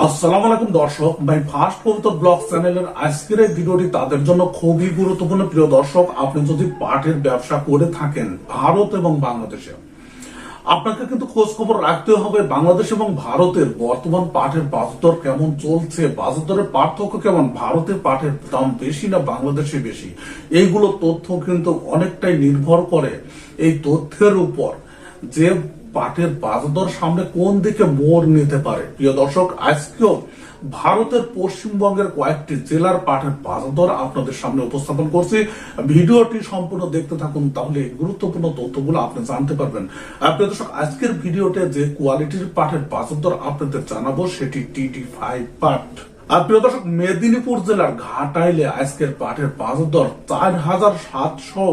আসসালামু আলাইকুম দর্শক মাই ফার্স্ট কবিতর ব্লগ চ্যানেলের আজকের এই ভিডিওটি তাদের জন্য খুবই গুরুত্বপূর্ণ। প্রিয় দর্শক, আপনি যদি পাটের ব্যবসা করে থাকেন ভারত এবং বাংলাদেশে, আপনাকে কিন্তু খোঁজ খবর রাখতে হবে বাংলাদেশ এবং ভারতের বর্তমান পাটের বাজার কেমন চলছে বাজারের পার্থক্য কেমন, ভারতের পাটের দাম বেশি না বাংলাদেশে বেশি? এইগুলো তথ্য কিন্তু অনেকটাই নির্ভর করে এই তথ্যের উপর যে পাটের বাজার সামনে কোন দিকে মোড় নিতে পারে? প্রিয় দর্শক, আজকেও ভারতের পশ্চিমবঙ্গের কয়েকটি জেলার পাটের বাজার আপনাদের সামনে উপস্থাপন করছি। ভিডিওটি সম্পূর্ণ দেখতে থাকুন, তাহলে গুরুত্বপূর্ণ তথ্যগুলো আপনি জানতে পারবেন। প্রিয় দর্শক, আজকের ভিডিওতে যে কোয়ালিটির পাটের বাজার আপনাদের জানাব, সেটি টিটি ফাইভ পাট। আর প্রিয় দর্শক, মেদিনীপুর জেলার ঘাটাইলে আজকের পাটের বাজার দর চার হাজার সাতশো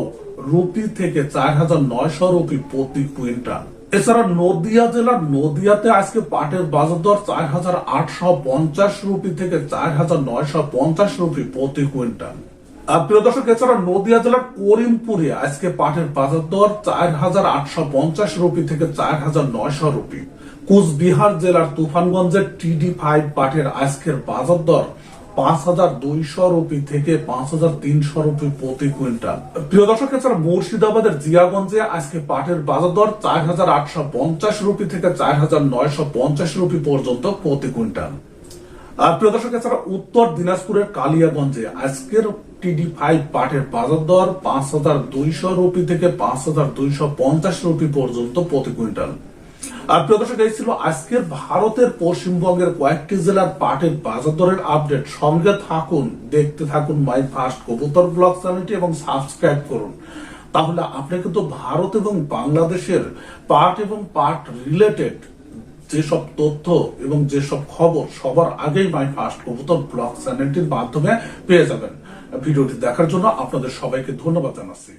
রুপি থেকে চার হাজার নয়শো রুপি প্রতি কুইন্টাল। এছাড়া নদিয়া জেলার নদিয়াতে আজকে পাটের বাজার দর চার হাজার আটশো পঞ্চাশ রুপি থেকে চার হাজার নয়শো পঞ্চাশ রুপি প্রতি কুইন্টাল। প্রিয় দর্শক, এছাড়া নদিয়া জেলার করিমপুরে আজকে পাটের বাজার দর চার হাজার আটশো পঞ্চাশ রুপি থেকে চার হাজার নয়শো রুপি। কুচবিহার জেলার তুফানগঞ্জের টিডি ফাইভ পাটের আজকের বাজার দর পঞ্চাশ রুপি কুইন্টাল। আর প্রিয় উত্তর দিনাজপুরের কালিয়াগঞ্জে আজকের টিডি ফাইভ পাটের বাজার দর পাঁচ হাজার দুইশো রুপি থেকে পাঁচ হাজার দুইশো পঞ্চাশ রুপি পর্যন্ত প্রতি কুইন্টাল। আর প্রিয় দর্শক, এই ছিল আজকের ভারতের পশ্চিমবঙ্গের কয়েকটি জেলার পাটের বাজার দরের আপডেট। সঙ্গে থাকুন, দেখতে থাকুন মাই ফার্স্ট কবুতর ব্লগ চ্যানেলটি এবং সাবস্ক্রাইব করুন। তাহলে আপনি কিন্তু ভারত এবং বাংলাদেশের পাট এবং পাট রিলেটেড যেসব তথ্য এবং যেসব খবর সবার আগেই মাই ফার্স্ট কবুতর ব্লগ চ্যানেলটির মাধ্যমে পেয়ে যাবেন। ভিডিওটি দেখার জন্য আপনাদের সবাইকে ধন্যবাদ জানাচ্ছি।